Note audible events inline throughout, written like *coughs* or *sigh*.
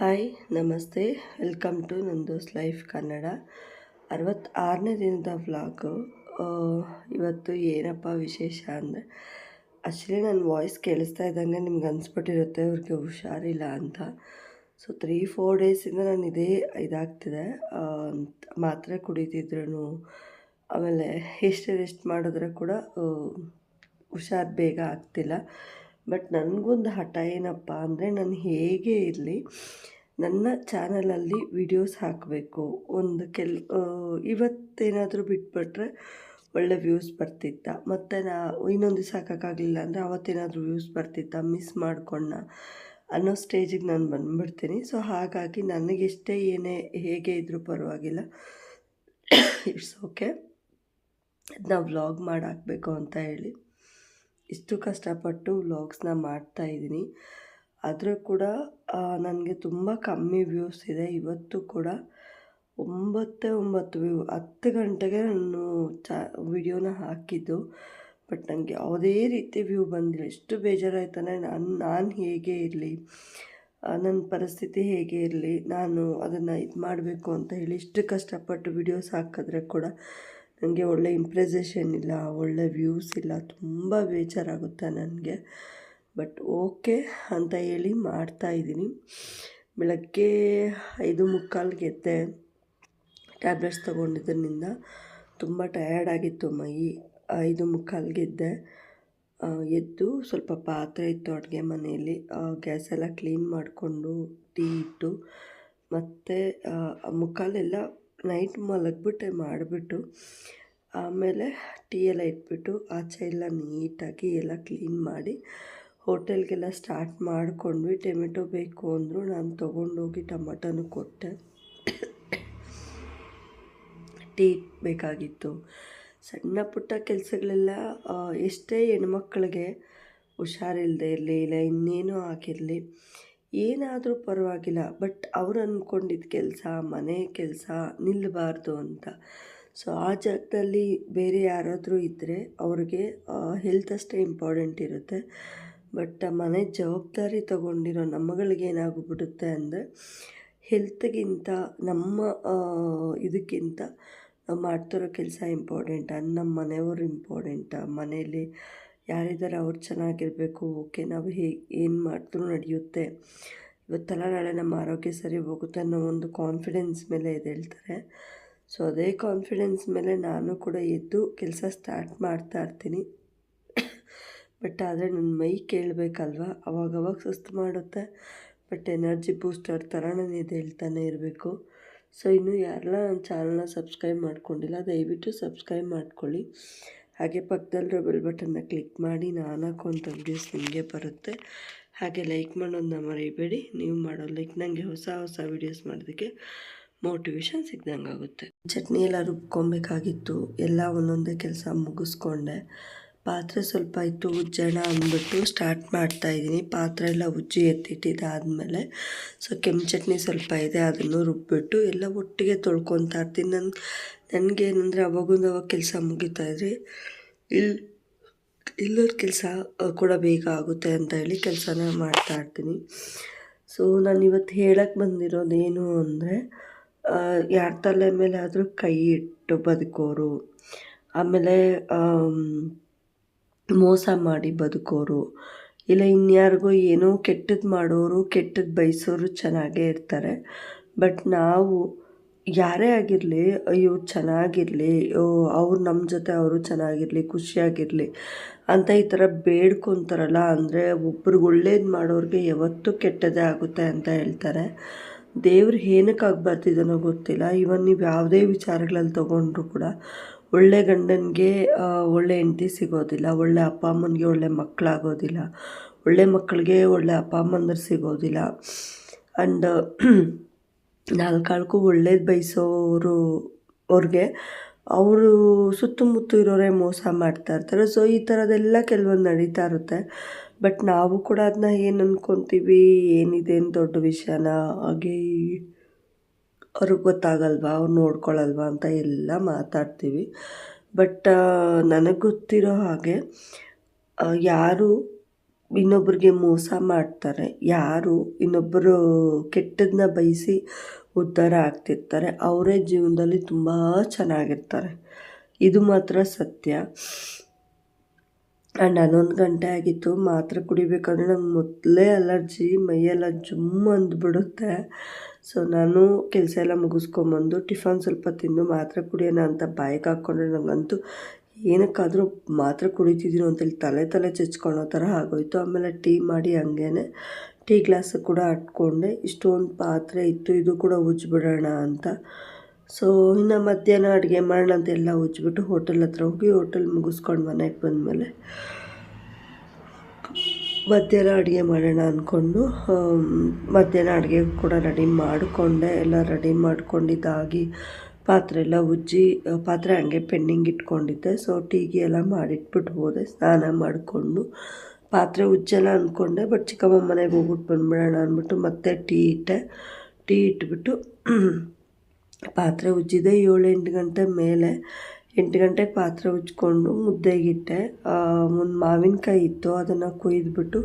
Hi, ನಮಸ್ತೆ. Welcome to Nando's life Kannada. ಅರವತ್ತಾರನೇ ದಿನದ vlog. ಇವತ್ತು ಏನಪ್ಪ ವಿಶೇಷ ಅಂದರೆ ಆ್ಯಕ್ಚುಲಿ ನನ್ನ ವಾಯ್ಸ್ ಕೇಳಿಸ್ತಾ ಇದ್ದಂಗೆ ನಿಮ್ಗೆ ಅನಿಸ್ಬಿಟ್ಟಿರುತ್ತೆ ಅವ್ರಿಗೆ ಹುಷಾರಿಲ್ಲ ಅಂತ. ಸೊ ತ್ರೀ ಫೋರ್ ಡೇಸಿಂದ ನಾನು ಇದೇ ಇದಾಗ್ತಿದೆ. ಮಾತ್ರೆ ಕುಡಿತಿದ್ರು ಆಮೇಲೆ ಎಷ್ಟು ರೆಸ್ಟ್ ಮಾಡಿದ್ರೆ ಕೂಡ ಹುಷಾರು ಬೇಗ ಆಗ್ತಿಲ್ಲ. ಬಟ್ ನನಗೊಂದು ಹಠ ಏನಪ್ಪ ಅಂದರೆ ನಾನು ಹೇಗೆ ಇರಲಿ, ನನ್ನ ಚಾನಲಲ್ಲಿ ವಿಡಿಯೋಸ್ ಹಾಕಬೇಕು. ಒಂದು ಕೆಲ್ ಇವತ್ತೇನಾದರೂ ಬಿಟ್ಬಿಟ್ರೆ ಒಳ್ಳೆ ವ್ಯೂಸ್ ಬರ್ತಿತ್ತ. ಮತ್ತು ನಾ ಇನ್ನೊಂದು ದಿವಸ ಹಾಕೋಕ್ಕಾಗಲಿಲ್ಲ ಅಂದರೆ ಅವತ್ತೇನಾದರೂ ವ್ಯೂಸ್ ಬರ್ತಿತ್ತ, ಮಿಸ್ ಮಾಡ್ಕೊಂಡ ಅನ್ನೋ ಸ್ಟೇಜಿಗೆ ನಾನು ಬಂದುಬಿಡ್ತೀನಿ. ಸೊ ಹಾಗಾಗಿ ನನಗೆಷ್ಟೇ ಏನೇ ಹೇಗೆ ಇದ್ದರೂ ಪರವಾಗಿಲ್ಲ. ಇಟ್ಸ್ *coughs* ಓಕೆ ಅದನ್ನ ವ್ಲಾಗ್ ಮಾಡಿ ಹಾಕಬೇಕು ಅಂತ ಹೇಳಿ. ಇಷ್ಟು ಕಷ್ಟಪಟ್ಟು ವ್ಲಾಗ್ಸ್ನ ಮಾಡ್ತಾಯಿದ್ದೀನಿ ಆದರೂ ಕೂಡ ನನಗೆ ತುಂಬ ಕಮ್ಮಿ ವ್ಯೂಸ್ ಇದೆ. ಇವತ್ತು ಕೂಡ ಒಂಬತ್ತೇ ಒಂಬತ್ತು ವ್ಯೂ ಹತ್ತು ಗಂಟೆಗೆ ನಾನು ಚಾ ವಿಡಿಯೋನ ಹಾಕಿದ್ದು. ಬಟ್ ನನಗೆ ಯಾವುದೇ ರೀತಿ ವ್ಯೂ ಬಂದಿಲ್ಲ. ಎಷ್ಟು ಬೇಜಾರಾಯ್ತಾನೆ ನಾನು ನಾನು ಹೇಗೆ ಇರಲಿ ನನ್ನ ಪರಿಸ್ಥಿತಿ ಹೇಗೆ ಇರಲಿ, ನಾನು ಅದನ್ನು ಇದು ಮಾಡಬೇಕು ಅಂತ ಹೇಳಿ ಇಷ್ಟು ಕಷ್ಟಪಟ್ಟು ವಿಡಿಯೋಸ್ ಹಾಕಿದ್ರೆ ಕೂಡ ನನಗೆ ಒಳ್ಳೆ ಇಂಪ್ರೆಸೇಷನ್ ಇಲ್ಲ ಒಳ್ಳೆ ವ್ಯೂಸ್ ಇಲ್ಲ ತುಂಬ ಬೇಜಾರಾಗುತ್ತೆ ನನಗೆ. ಬಟ್ ಓಕೆ ಅಂತ ಹೇಳಿ ಮಾಡ್ತಾಯಿದ್ದೀನಿ ಬೆಳಗ್ಗೆ ಐದು ಮುಕ್ಕಾಲ್ಗೆ ಎದ್ದೆ ಟ್ಯಾಬ್ಲೆಟ್ಸ್ ತೊಗೊಂಡಿದ್ದರಿಂದ ತುಂಬ ಟಯರ್ಡ್ ಆಗಿತ್ತು ಮೈ. ಐದು ಮುಕ್ಕಾಲ್ಗೆ ಎದ್ದೆ ಆ, ಎದ್ದು ಸ್ವಲ್ಪ ಪಾತ್ರೆ ಇತ್ತು ಅಡುಗೆ ಮನೆಯಲ್ಲಿ. ಗ್ಯಾಸ್ ಎಲ್ಲ ಕ್ಲೀನ್ ಮಾಡಿಕೊಂಡು ಟೀ ಇಟ್ಟು ಮತ್ತು ಮುಕ್ಕಾಲೆಲ್ಲ ನೈಟ್ ಮಲಗಿಬಿಟ್ಟೆ ಮಾಡಿಬಿಟ್ಟು, ಆಮೇಲೆ ಟೀ ಎಲ್ಲ ಇಟ್ಬಿಟ್ಟು ಆಚೆ ಎಲ್ಲ ನೀಟಾಗಿ ಎಲ್ಲ ಕ್ಲೀನ್ ಮಾಡಿ ಹೋಟೆಲ್ಗೆಲ್ಲ ಸ್ಟಾರ್ಟ್ ಮಾಡಿಕೊಂಡ್ವಿ. ಟೊಮೆಟೊ ಬೇಕು ಅಂದರು ನಾನು ತೊಗೊಂಡೋಗಿ ಟೊಮೆಟೊನು ಕೊಟ್ಟೆ. ಟೀ ಬೇಕಾಗಿತ್ತು. ಸಣ್ಣ ಪುಟ್ಟ ಕೆಲಸಗಳೆಲ್ಲ ಎಷ್ಟೇ ಹೆಣ್ಮಕ್ಳಿಗೆ ಹುಷಾರಿಲ್ಲದೆ ಇರಲಿ, ಇಲ್ಲ ಇನ್ನೇನೂ ಆಗಿರಲಿ ಏನಾದರೂ ಪರವಾಗಿಲ್ಲ, ಬಟ್ ಅವ್ರು ಅಂದ್ಕೊಂಡಿದ್ದ ಕೆಲಸ, ಮನೆ ಕೆಲಸ ನಿಲ್ಲಬಾರ್ದು ಅಂತ. ಸೊ ಆ ಜಾಗದಲ್ಲಿ ಬೇರೆ ಯಾರಾದರೂ ಇದ್ದರೆ ಅವ್ರಿಗೆ ಹೆಲ್ತ್ ಅಷ್ಟೇ ಇಂಪಾರ್ಟೆಂಟ್ ಇರುತ್ತೆ. ಬಟ್ ಮನೆ ಜವಾಬ್ದಾರಿ ತಗೊಂಡಿರೋ ನಮ್ಮಗಳಿಗೆ ಏನಾಗ್ಬಿಡುತ್ತೆ ಅಂದರೆ ಹೆಲ್ತ್ಗಿಂತ ನಮ್ಮ ಇದಕ್ಕಿಂತ, ನಾವು ಮಾಡ್ತಿರೋ ಕೆಲಸ ಇಂಪಾರ್ಟೆಂಟ ನಮ್ಮ ಮನೆಯವರು ಇಂಪಾರ್ಟೆಂಟ ಮನೆಯಲ್ಲಿ ಯಾರಿದ್ದಾರೆ ಅವ್ರು ಚೆನ್ನಾಗಿರಬೇಕು, ಓಕೆ, ನಾವು ಹೇಗೆ ಏನು ಮಾಡಿದ್ರೂ ನಡೆಯುತ್ತೆ. ಇವತ್ತಲ್ಲ ನಾಳೆ ನಮ್ಮ ಆರೋಗ್ಯ ಸರಿ ಹೋಗುತ್ತೆ ಅನ್ನೋ ಒಂದು ಕಾನ್ಫಿಡೆನ್ಸ್ ಮೇಲೆ ಎದ್ದೇಳ್ತಾರೆ ಸೊ ಅದೇ ಕಾನ್ಫಿಡೆನ್ಸ್ ಮೇಲೆ ನಾನು ಕೂಡ ಎದ್ದು ಕೆಲಸ ಸ್ಟಾರ್ಟ್ ಮಾಡ್ತಾ ಇರ್ತೀನಿ. ಬಟ್ ಆದರೆ ನನ್ನ ಮೈ ಕೇಳಬೇಕಲ್ವ? ಅವಾಗವಾಗ ಸುಸ್ತು ಮಾಡುತ್ತೆ. ಬಟ್ ಎನರ್ಜಿ ಬೂಸ್ಟರ್ ಥರ ನಾನು ಇದು ಹೇಳ್ತಾನೆ ಇರಬೇಕು. ಸೊ ಇನ್ನೂ ಯಾರೆಲ್ಲ ನನ್ನ ಚಾನಲ್ನ ಸಬ್ಸ್ಕ್ರೈಬ್ ಮಾಡ್ಕೊಂಡಿಲ್ಲ, ದಯವಿಟ್ಟು ಸಬ್ಸ್ಕ್ರೈಬ್ ಮಾಡ್ಕೊಳ್ಳಿ. ಹಾಗೆ ಪಕ್ಕದಲ್ಲಿರೋ ಬೆಲ್ ಬಟನ್ನ ಕ್ಲಿಕ್ ಮಾಡಿ ನಾನು ಹಾಕುವಂಥ ವೀಡಿಯೋಸ್ ನಿಮಗೆ ಬರುತ್ತೆ. ಹಾಗೆ ಲೈಕ್ ಮಾಡೋದನ್ನ ಮರಿಬೇಡಿ. ನೀವು ಮಾಡೋ ಲೈಕ್ ನನಗೆ ಹೊಸ ಹೊಸ ವೀಡಿಯೋಸ್ ಮಾಡೋದಕ್ಕೆ ಮೋಟಿವೇಶನ್ ಸಿಗ್ದಂಗೆ ಆಗುತ್ತೆ. ಚಟ್ನಿ ಎಲ್ಲ ರುಬ್ಕೊಬೇಕಾಗಿತ್ತು. ಎಲ್ಲ ಒಂದೊಂದೇ ಕೆಲಸ ಮುಗಿಸ್ಕೊಂಡೆ. ಪಾತ್ರೆ ಸ್ವಲ್ಪ ಇತ್ತು, ಉಜ್ಜೋಣ ಅಂದ್ಬಿಟ್ಟು ಸ್ಟಾರ್ಟ್ ಮಾಡ್ತಾ ಇದ್ದೀನಿ. ಪಾತ್ರೆ ಎಲ್ಲ ಉಜ್ಜಿ ಎತ್ತಿಟ್ಟಿದ್ದಾದಮೇಲೆ ಸೊ ಕೆಂಪು ಚಟ್ನಿ ಸ್ವಲ್ಪ ಇದೆ, ಅದನ್ನು ರುಬ್ಬಿಟ್ಟು ಎಲ್ಲ ಒಟ್ಟಿಗೆ ತೊಳ್ಕೊತಾ ಇರ್ತೀನಿ. ನನ್ನ ನನಗೇನಂದರೆ ಅವಾಗೊಂದು ಅವಾಗ ಕೆಲಸ ಮುಗಿತಾ ಇದ್ರೆ ಇಲ್ಲಿ ಇಲ್ಲದ ಕೆಲಸ ಕೂಡ ಬೇಗ ಆಗುತ್ತೆ ಅಂತ ಹೇಳಿ ಕೆಲಸನ ಮಾಡ್ತಾ ಇರ್ತೀನಿ. ಸೊ ನಾನು ಇವತ್ತು ಹೇಳಕ್ಕೆ ಬಂದಿರೋದೇನು ಅಂದರೆ ಯಾರ ತಲೆ ಮೇಲೆ ಆದರೂ ಕೈ ಇಟ್ಟು ಬದುಕೋರು. ಆಮೇಲೆ ಆಮ್, ಮೋಸ ಮಾಡಿ ಬದುಕೋರು. ಇಲ್ಲ ಇನ್ಯಾರಿಗೋ ಏನೋ ಕೆಟ್ಟದ್ದು ಮಾಡೋರು ಕೆಟ್ಟದ್ದು ಬಯಸೋರು ಚೆನ್ನಾಗೇ ಇರ್ತಾರೆ. ಬಟ್ ನಾವು ಯಾರೇ ಆಗಿರಲಿ ಅಯ್ಯೋ ಚೆನ್ನಾಗಿರಲಿ ಅವ್ರು ನಮ್ಮ ಜೊತೆ ಅವರು ಚೆನ್ನಾಗಿರಲಿ, ಖುಷಿಯಾಗಿರಲಿ ಅಂತ ಈ ಥರ ಬೇಡ್ಕೊತಾರಲ್ಲ ಅಂದರೆ ಒಬ್ರಿಗೆ ಒಳ್ಳೇದು ಮಾಡೋರಿಗೆ ಯಾವತ್ತೂ ಕೆಟ್ಟದೇ ಆಗುತ್ತೆ ಅಂತ ಹೇಳ್ತಾರೆ. ದೇವ್ರು ಏನಕ್ಕೆ ಆಗ್ಬಾರ್ದಿದನೋ ಗೊತ್ತಿಲ್ಲ. ಇವನ್ ನೀವು ಯಾವುದೇ ವಿಚಾರಗಳಲ್ಲಿ ತೊಗೊಂಡ್ರು ಕೂಡ ಒಳ್ಳೆ ಗಂಡನಿಗೆ ಒಳ್ಳೆ ಹೆಂಡತಿ ಸಿಗೋದಿಲ್ಲ, ಒಳ್ಳೆ ಅಪ್ಪ ಅಮ್ಮನಿಗೆ ಒಳ್ಳೆ ಮಕ್ಕಳಾಗೋದಿಲ್ಲ ಒಳ್ಳೆ ಮಕ್ಕಳಿಗೆ ಒಳ್ಳೆ ಅಪ್ಪ ಅಮ್ಮಂದರು ಸಿಗೋದಿಲ್ಲ. ಆ್ಯಂಡ್ ನಾಲ್ಕಾಳ್ಕು ಒಳ್ಳೇದು ಬಯಸೋರು ಅವ್ರಿಗೆ. ಅವರು ಸುತ್ತಮುತ್ತ ಇರೋರೇ ಮೋಸ ಮಾಡ್ತಾ ಇರ್ತಾರೆ. ಸೊ ಈ ಥರದೆಲ್ಲ ಕೆಲವೊಂದು ನಡೀತಾ ಇರುತ್ತೆ. ಬಟ್ ನಾವು ಕೂಡ ಅದನ್ನ ಏನು ಅಂದ್ಕೊತೀವಿ ಏನಿದೆ ಏನು ದೊಡ್ಡ ವಿಷಯನ? ಹಾಗೆ ಅವ್ರಿಗೆ ಗೊತ್ತಾಗಲ್ವಾ? ಅವ್ರು ನೋಡ್ಕೊಳ್ಳಲ್ವಾ ಅಂತ ಎಲ್ಲ ಮಾತಾಡ್ತೀವಿ. ಬಟ್ ನನಗೆ ಗೊತ್ತಿರೋ ಹಾಗೆ ಯಾರು ಇನ್ನೊಬ್ರಿಗೆ ಮೋಸ ಮಾಡ್ತಾರೆ. ಯಾರು ಇನ್ನೊಬ್ಬರು ಕೆಟ್ಟದನ್ನ ಬಯಸಿ ಉದ್ಧಾರ ಆಗ್ತಿರ್ತಾರೆ. ಅವರೇ ಜೀವನದಲ್ಲಿ ತುಂಬ ಚೆನ್ನಾಗಿರ್ತಾರೆ. ಇದು ಮಾತ್ರ ಸತ್ಯ. ಆ್ಯಂಡ್ ಹನ್ನೊಂದು ಗಂಟೆ ಆಗಿತ್ತು. ಮಾತ್ರೆ ಕುಡಿಬೇಕಂದ್ರೆ ನಂಗೆ ಮೊದಲೇ ಅಲರ್ಜಿ ಮೈಯೆಲ್ಲ ಜುಮ್ ಅಂದ್ಬಿಡುತ್ತೆ. ಸೊ ನಾನು ಕೆಲಸ ಎಲ್ಲ ಮುಗಿಸ್ಕೊಂಬಂದು ಟಿಫನ್ ಸ್ವಲ್ಪ ತಿಂದು ಮಾತ್ರೆ ಕುಡಿಯೋಣ ಅಂತ ಬಾಯಿಗೆ ಹಾಕ್ಕೊಂಡ್ರೆ ನನಗಂತೂ ಏನಕ್ಕಾದರೂ ಮಾತ್ರೆ ಕುಡಿತಿದ್ದೀನೋ ಅಂತೇಳಿ ತಲೆ ತಲೆ ಚಚ್ಕೊಳ್ಳೋ ಥರ ಆಗೋಯ್ತು. ಆಮೇಲೆ ಟೀ ಮಾಡಿ ಹಂಗೇ ಟೀ ಗ್ಲಾಸ್ ಕೂಡ ಅಟ್ಕೊಂಡೆ. ಇಷ್ಟೊಂದು ಪಾತ್ರೆ ಇತ್ತು, ಇದು ಕೂಡ ಉಜ್ಜಿಬಿಡೋಣ ಅಂತ. ಸೊ ಇನ್ನು ಮಧ್ಯಾಹ್ನ ಅಡುಗೆ ಮಾಡೋಣ ಅಂತ ಎಲ್ಲ ಉಜ್ಜಿಬಿಟ್ಟು ಹೋಟೆಲ್ ಹತ್ರ ಹೋಗಿ ಹೋಟೆಲ್ ಮುಗಿಸ್ಕೊಂಡು ಮನೆಗೆ ಬಂದಮೇಲೆ ಮಧ್ಯಾಹ್ನ ಅಡುಗೆ ಮಾಡೋಣ ಅಂದ್ಕೊಂಡು ಮಧ್ಯಾಹ್ನ ಅಡುಗೆ ಕೂಡ ರೆಡಿ ಮಾಡಿಕೊಂಡೆ. ಎಲ್ಲ ರೆಡಿ ಮಾಡ್ಕೊಂಡಿದ್ದಾಗಿ ಪಾತ್ರೆ ಎಲ್ಲ ಉಜ್ಜಿ ಪಾತ್ರೆ ಹಂಗೆ ಪೆಂಡಿಂಗ್ ಇಟ್ಕೊಂಡಿದ್ದೆ. ಸೊ ಟೀಗೆ ಎಲ್ಲ ಮಾಡಿಟ್ಬಿಟ್ಟು ಹೋದೆ. ಸ್ನಾನ ಮಾಡಿಕೊಂಡು ಪಾತ್ರೆ ಉಜ್ಜಲ್ಲ ಅಂದ್ಕೊಂಡೆ ಬಟ್ ಚಿಕ್ಕಮ್ಮ ಮನೆಗೆ ಹೋಗ್ಬಿಟ್ಟು ಬಂದ್ಬಿಡೋಣ ಅಂದ್ಬಿಟ್ಟು ಮತ್ತೆ ಟೀ ಇಟ್ಟೆ. ಟೀ ಇಟ್ಬಿಟ್ಟು *clears throat* ಪಾತ್ರೆ ಉಜ್ಜಿದೆ. ಏಳು ಎಂಟು ಗಂಟೆ ಮೇಲೆ ಎಂಟು ಗಂಟೆಗೆ ಪಾತ್ರೆ ಉಜ್ಕೊಂಡು ಮುದ್ದೆಗಿಟ್ಟೆ ಒಂದು ಮಾವಿನಕಾಯಿ ಇತ್ತು, ಅದನ್ನು ಕೊಯ್ದುಬಿಟ್ಟು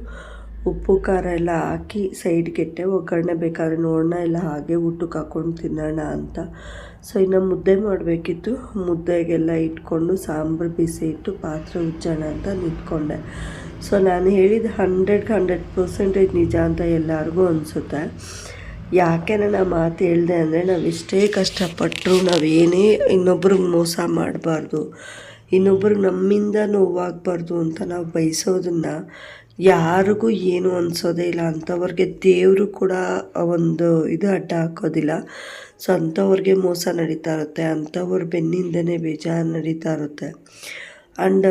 ಉಪ್ಪು, ಖಾರ ಎಲ್ಲ ಹಾಕಿ ಸೈಡ್ಗೆಟ್ಟೆ ಒಗ್ಗರಣೆ ಬೇಕಾದ್ರೆ ನೋಡೋಣ, ಇಲ್ಲ ಹಾಗೆ ಊಟಕ್ಕೆ ಹಾಕ್ಕೊಂಡು ತಿನ್ನೋಣ ಅಂತ. ಸೊ ಇನ್ನು ಮುದ್ದೆ ಮಾಡಬೇಕಿತ್ತು. ಮುದ್ದೆಗೆಲ್ಲ ಇಟ್ಕೊಂಡು ಸಾಂಬಾರು, ಬಿಸಿ ಇಟ್ಟು ಪಾತ್ರೆ ಉಜ್ಜೋಣ ಅಂತ ನಿಂತ್ಕೊಂಡೆ. ಸೊ ನಾನು ಹೇಳಿದ ಹಂಡ್ರೆಡ್ ಹಂಡ್ರೆಡ್ ಪರ್ಸೆಂಟೇಜ್ ನಿಜ ಅಂತ ಎಲ್ಲರಿಗೂ ಅನಿಸುತ್ತೆ. ಯಾಕೆ ನಾನು ಮಾತು ಹೇಳಿದೆ ಅಂದರೆ ನಾವು ಎಷ್ಟೇ ಕಷ್ಟಪಟ್ಟರು ನಾವೇನೇ ಇನ್ನೊಬ್ರಿಗೆ ಮೋಸ ಮಾಡಬಾರ್ದು, ಇನ್ನೊಬ್ರಿಗೆ ನಮ್ಮಿಂದ ನೋವಾಗಬಾರ್ದು ಅಂತ ನಾವು ಬಯಸೋದನ್ನು ಯಾರಿಗೂ ಏನು ಅನಿಸೋದೇ ಇಲ್ಲ. ಅಂಥವ್ರಿಗೆ ದೇವರು ಕೂಡ ಒಂದು ಇದು ಅಡ್ಡ ಹಾಕೋದಿಲ್ಲ. ಸೊ ಅಂಥವ್ರಿಗೆ ಮೋಸ ನಡೀತಾ ಇರುತ್ತೆ, ಅಂಥವ್ರ ಬೆನ್ನಿಂದನೇ ಬೇಜಾರು ನಡೀತಾ ಇರುತ್ತೆ. ಆ್ಯಂಡ್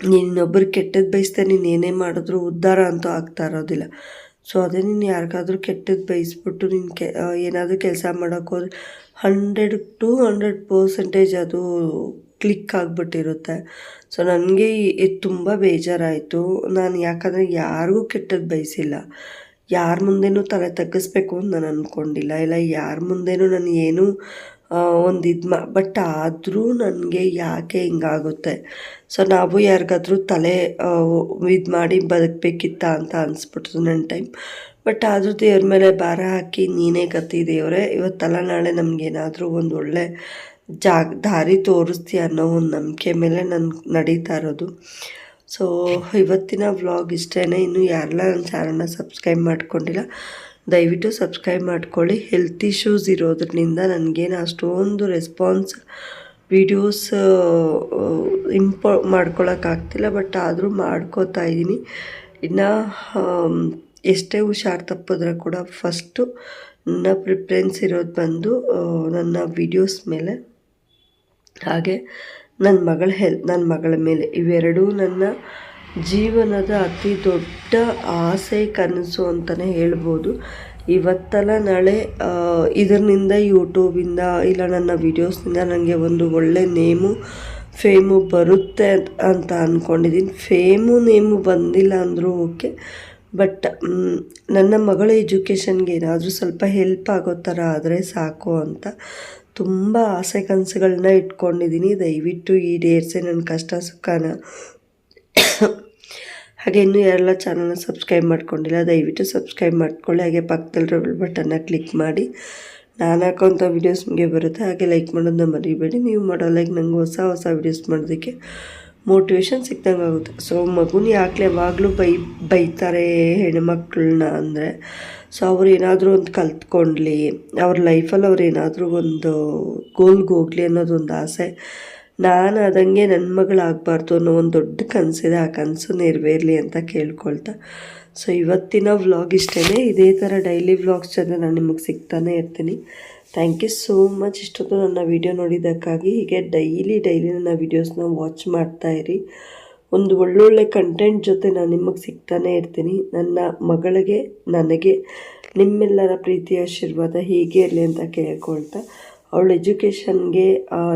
ನೀನು ಇನ್ನೊಬ್ರಿಗೆ ಕೆಟ್ಟದ್ದು ಬಯಸ್ದೆ ನೀನು ಏನೇ ಮಾಡಿದ್ರು ಉದ್ಧಾರ ಅಂತೂ ಆಗ್ತಾ ಇರೋದಿಲ್ಲ. ಸೊ, ಅದೇ ನೀನು ಯಾರಿಗಾದ್ರೂ ಕೆಟ್ಟದ್ದು ಬಯಸ್ಬಿಟ್ಟು ನೀನು ಕೆ ಏನಾದರೂ ಕೆಲಸ ಮಾಡೋಕ್ಕೆ ಹೋದ್ರೆ ಹಂಡ್ರೆಡ್ ಟು ಹಂಡ್ರೆಡ್ ಪರ್ಸೆಂಟೇಜ್ ಅದು ಕ್ಲಿಕ್ ಆಗಿಬಿಟ್ಟಿರುತ್ತೆ. ಸೊ, ನನಗೆ ತುಂಬ ಬೇಜಾರಾಯಿತು. ನಾನು ಯಾಕಂದರೆ ಯಾರಿಗೂ ಕೆಟ್ಟದ್ದು ಬಯಸಿಲ್ಲ. ಯಾರ ಮುಂದೆನೂ ತಲೆ ತಗ್ಗಿಸ್ಬೇಕು ಅಂತ ನಾನು ಅಂದ್ಕೊಂಡಿಲ್ಲ ಇಲ್ಲ, ಯಾರ ಮುಂದೆನೂ ನಾನು ಏನೂ ಒಂದು ಇದು ಮಾ, ಬಟ್ ಆದರೂ ನನಗೆ ಯಾಕೆ ಹಿಂಗಾಗುತ್ತೆ? ಸೊ ನಾವು ಯಾರಿಗಾದ್ರೂ ತಲೆ ಇದು ಮಾಡಿ ಬದುಕಬೇಕಿತ್ತ ಅಂತ ಅನಿಸ್ಬಿಡ್ತು ನನ್ನ ಟೈಮ್. ಬಟ್ ಆದರೂ ದೇವ್ರ ಮೇಲೆ ಭಾರ ಹಾಕಿ ನೀನೇ ಕತ್ತಿ ದೇವರೇ. ಇವತ್ತಲ್ಲ ನಾಳೆ ನಮಗೇನಾದರೂ ಒಂದು ಒಳ್ಳೆ ಜಾಗ, ದಾರಿ ತೋರಿಸ್ತೀಯ ಅನ್ನೋ ಒಂದು ನಂಬಿಕೆ ಮೇಲೆ ನಾನು ನಡೀತಾ ಇರೋದು. ಸೊ ಇವತ್ತಿನ ವ್ಲಾಗ್ ಇಷ್ಟೇ ಇನ್ನು ಯಾರೆಲ್ಲ ನನ್ನ ಚಾನಲ್ನ ಸಬ್ಸ್ಕ್ರೈಬ್ ಮಾಡ್ಕೊಂಡಿಲ್ಲ, ದಯವಿಟ್ಟು ಸಬ್ಸ್ಕ್ರೈಬ್ ಮಾಡ್ಕೊಳ್ಳಿ. ಹೆಲ್ತ್ ಇಶ್ಯೂಸ್ ಇರೋದ್ರಿಂದ ನನಗೇನು ಅಷ್ಟೊಂದು ರೆಸ್ಪಾನ್ಸ್ ವೀಡಿಯೋಸ್ ಇಂಪೋ ಮಾಡ್ಕೊಳ್ಳೋಕ್ಕಾಗ್ತಿಲ್ಲ ಬಟ್ ಆದರೂ ಮಾಡ್ಕೋತಾ ಇದ್ದೀನಿ. ಇನ್ನು ಎಷ್ಟೇ ಹುಷಾರು ತಪ್ಪಿದ್ರೆ ಕೂಡ ಫಸ್ಟು ನನ್ನ ಪ್ರಿಫರೆನ್ಸ್ ಇರೋದು ಬಂದು ನನ್ನ ವೀಡಿಯೋಸ್ ಮೇಲೆ. ಹಾಗೆ ನನ್ನ ಮಗಳ ಹೆಲ್, ನನ್ನ ಮಗಳ ಮೇಲೆ. ಇವೆರಡೂ ನನ್ನ ಜೀವನದ ಅತಿ ದೊಡ್ಡ ಆಸೆ, ಕನಸು ಅಂತಲೇ ಹೇಳ್ಬೋದು. ಇವತ್ತಲ್ಲ ನಾಳೆ ಇದರಿಂದ ಯೂಟ್ಯೂಬಿಂದ ಇಲ್ಲ ನನ್ನ ವೀಡಿಯೋಸ್ನಿಂದ ನನಗೆ ಒಂದು ಒಳ್ಳೆ ನೇಮು ಫೇಮು ಬರುತ್ತೆ ಅಂತ ಅಂದ್ಕೊಂಡಿದ್ದೀನಿ ಫೇಮು ನೇಮು ಬಂದಿಲ್ಲ ಅಂದರೂ ಓಕೆ ಬಟ್ ನನ್ನ ಮಗಳ ಎಜುಕೇಷನ್ಗೆ ಏನಾದರೂ ಸ್ವಲ್ಪ ಹೆಲ್ಪ್ ಆಗೋ ಥರ ಆದರೆ ಸಾಕು ಅಂತ ತುಂಬ ಆಸೆ ಕನಸುಗಳನ್ನ ಇಟ್ಕೊಂಡಿದ್ದೀನಿ. ದಯವಿಟ್ಟು ಈಡೇರಿಸಿ ನನ್ನ ಕಷ್ಟ, ಸುಖನ. ಹಾಗೆ ಇನ್ನೂ ಯಾರೆಲ್ಲ ಚಾನಲ್ನ ಸಬ್ಸ್ಕ್ರೈಬ್ ಮಾಡ್ಕೊಂಡಿಲ್ಲ, ದಯವಿಟ್ಟು ಸಬ್ಸ್ಕ್ರೈಬ್ ಮಾಡ್ಕೊಳ್ಳಿ. ಹಾಗೆ ಪಕ್ಕದಲ್ಲಿ ಪಕ್ಕದಲ್ಲಿರೋ ಬಟನ್ನ ಕ್ಲಿಕ್ ಮಾಡಿ. ನಾನು ಹಾಕೋಂಥ ವೀಡಿಯೋಸ್ ನಿಮಗೆ ಬರುತ್ತೆ. ಹಾಗೆ ಲೈಕ್ ಮಾಡೋದನ್ನ ಮರಿಬೇಡಿ. ನೀವು ಮಾಡೋ ಲೈಕ್ ನಂಗೆ ಹೊಸ ಹೊಸ ವೀಡಿಯೋಸ್ ಮಾಡೋದಕ್ಕೆ ಮೋಟಿವೇಶನ್ ಸಿಕ್ದಂಗೆ ಆಗುತ್ತೆ. ಸೊ ಮಗುನ ಯಾಕೆ ಯಾವಾಗಲೂ ಬೈ, ಬೈತಾರೆ ಹೆಣ್ಮಕ್ಳನ್ನ ಅಂದರೆ ಸೊ ಅವ್ರು ಏನಾದರೂ ಒಂದು ಕಲ್ತ್ಕೊಂಡ್ಲಿ, ಅವ್ರ ಲೈಫಲ್ಲಿ ಅವ್ರು ಏನಾದರೂ ಒಂದು ಗೋಲ್ಗೆ ಹೋಗಲಿ ಅನ್ನೋದೊಂದು ಆಸೆ. ನಾನು ಅದಂಗೆ ನನ್ನ ಮಗಳಾಗಬಾರ್ದು ಅನ್ನೋ ಒಂದು ದೊಡ್ಡ ಕನಸಿದೆ. ಆ ಕನಸು ನೆರವೇರಲಿ ಅಂತ ಕೇಳ್ಕೊಳ್ತಾ. ಸೊ ಇವತ್ತಿನ ವ್ಲಾಗ್ ಇಷ್ಟೇ ಇದೇ ಥರ ಡೈಲಿ ವ್ಲಾಗ್ಸ್ ಜೊತೆ ನಾನು ನಿಮಗೆ ಸಿಗ್ತಾನೆ ಇರ್ತೀನಿ. ಥ್ಯಾಂಕ್ ಯು ಸೋ ಮಚ್ ಇಷ್ಟೊತ್ತು ನನ್ನ ವಿಡಿಯೋ ನೋಡಿದ್ದಕ್ಕಾಗಿ ಹೀಗೆ ಡೈಲಿ ಡೈಲಿ ನನ್ನ ವೀಡಿಯೋಸ್ನ ವಾಚ್ ಮಾಡ್ತಾ ಇರಿ. ಒಂದು ಒಳ್ಳೊಳ್ಳೆ ಕಂಟೆಂಟ್ ಜೊತೆ ನಾನು ನಿಮಗೆ ಸಿಗ್ತಾನೆ ಇರ್ತೀನಿ. ನನ್ನ ಮಗಳಿಗೆ, ನನಗೆ, ನಿಮ್ಮೆಲ್ಲರ ಪ್ರೀತಿ ಆಶೀರ್ವಾದ ಹೀಗೆ ಇರಲಿ ಅಂತ ಕೇಳ್ಕೊಳ್ತಾ, ಅವಳ ಎಜುಕೇಷನ್ಗೆ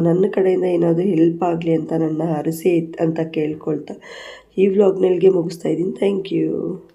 ನನ್ನ ಕಡೆಯಿಂದ ಏನಾದರೂ ಹೆಲ್ಪ್ ಆಗಲಿ ಅಂತ ನನ್ನ ಹರಸೆ ಅಂತ ಕೇಳ್ಕೊಳ್ತಾ, ಈ ವ್ಲಾಗ್ನಲ್ಲಿಗೆ ಮುಗಿಸ್ತಾ ಇದ್ದೀನಿ. Thank you